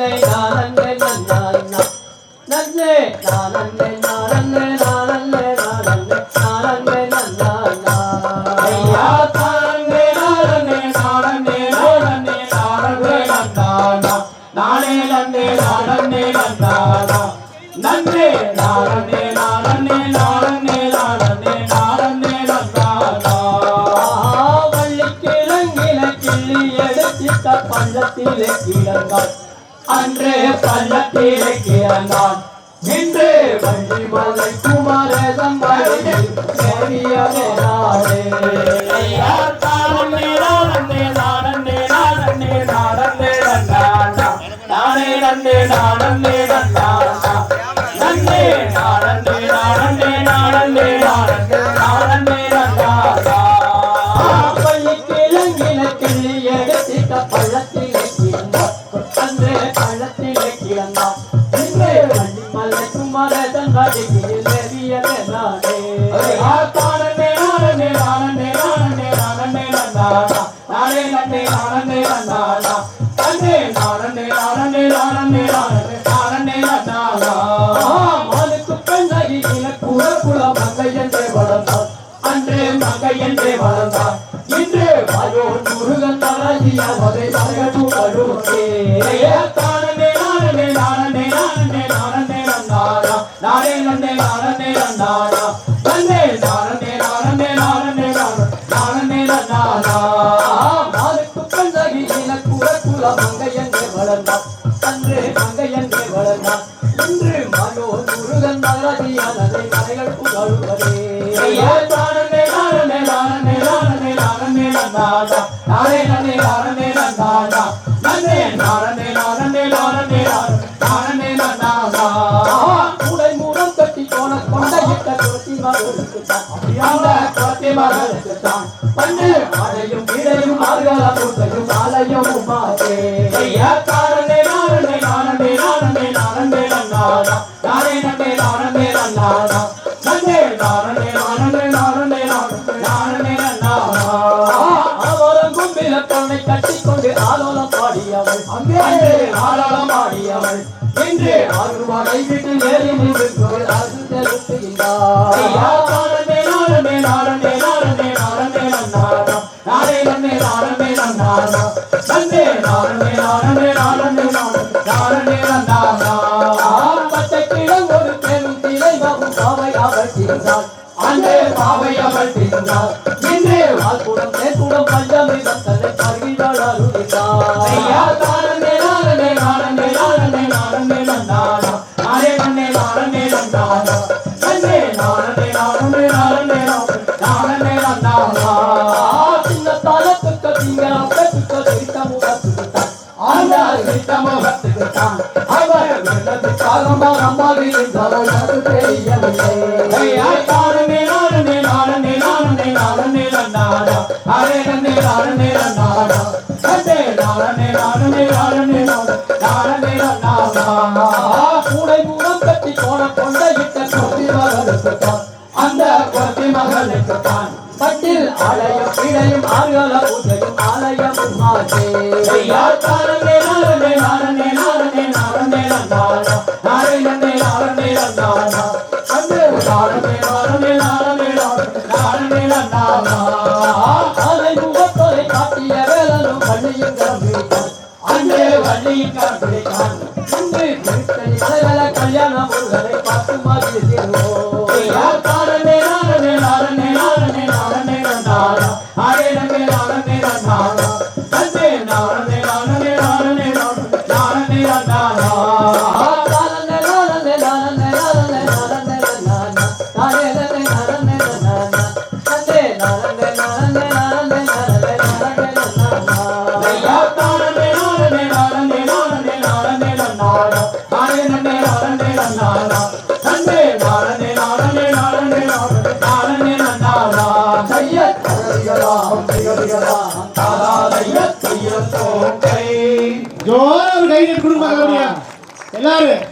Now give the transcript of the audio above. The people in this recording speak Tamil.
நானன்னை நானன்னை நன்னானா நன்னே நானன்னை நானன்னை நானன்னை நானன்னை நானன்னை நன்னானா ஐயா தானே நானே நானே நானே நானே நந்தானா நானே நன்னே நானே நந்தானா நன்னே நானே நானே நானே நானே நானே நந்தானா வள்ளிக்கிழங்கில கிள்ளி எடுத்திட்ட பள்ளத்திலே கிழங்கால் அன்று பள்ளத்திலேக்கு இறந்தான். இன்று வள்ளிமலை குமரதம் வழியில் பெரியவே நாடு நாடே நாடே நாடே நாடே பள்ளத்தில் இன்று வாயோ முருகன் தராஜியா வதை தலைகட்டு அழுகே தானே வளர்ந்தான் அன்று மங்கையன்றே வளர்ந்தான் இன்று மனோ முருகன் மகராஜியால் அதை கதைகள் அந்த துரத்தி மகளுக்கு தான். பண்ணு அதையும் இதையும் ஆறுகாலம் நின்று ஆகுமா கைவிட்டு மேலே நின்று மேளம் நாம மேளம் நாமா சின்ன தலத்துக்கு தீங்க அப்பத்துக்கு திருத்தமு வத்துக்கிட்டான் ஆண்டாள் திருத்தமு வத்துக்கிட்டான் அவர் வெள்ளத்து காலம்பா நம்பாவி என்றவர் அது தெரியவில்லை யாருமே நானுமே நானுமே நானுமே நானுமே நானா அரே நன்னே நானுமே நானா அந்தே நானே நானுமே நானுமே குலத்தி மகளுக்கு தான் பட்டில் ஆலயம் இடையும் ஆறுகால பூஜையும் ஆலயம் மாற்றே ஐயா தானே நானே திகதா திக திகதா தாதா தைய தைய தோட்டை ஜோரம் கை கொடுங்க எல்லாரும்.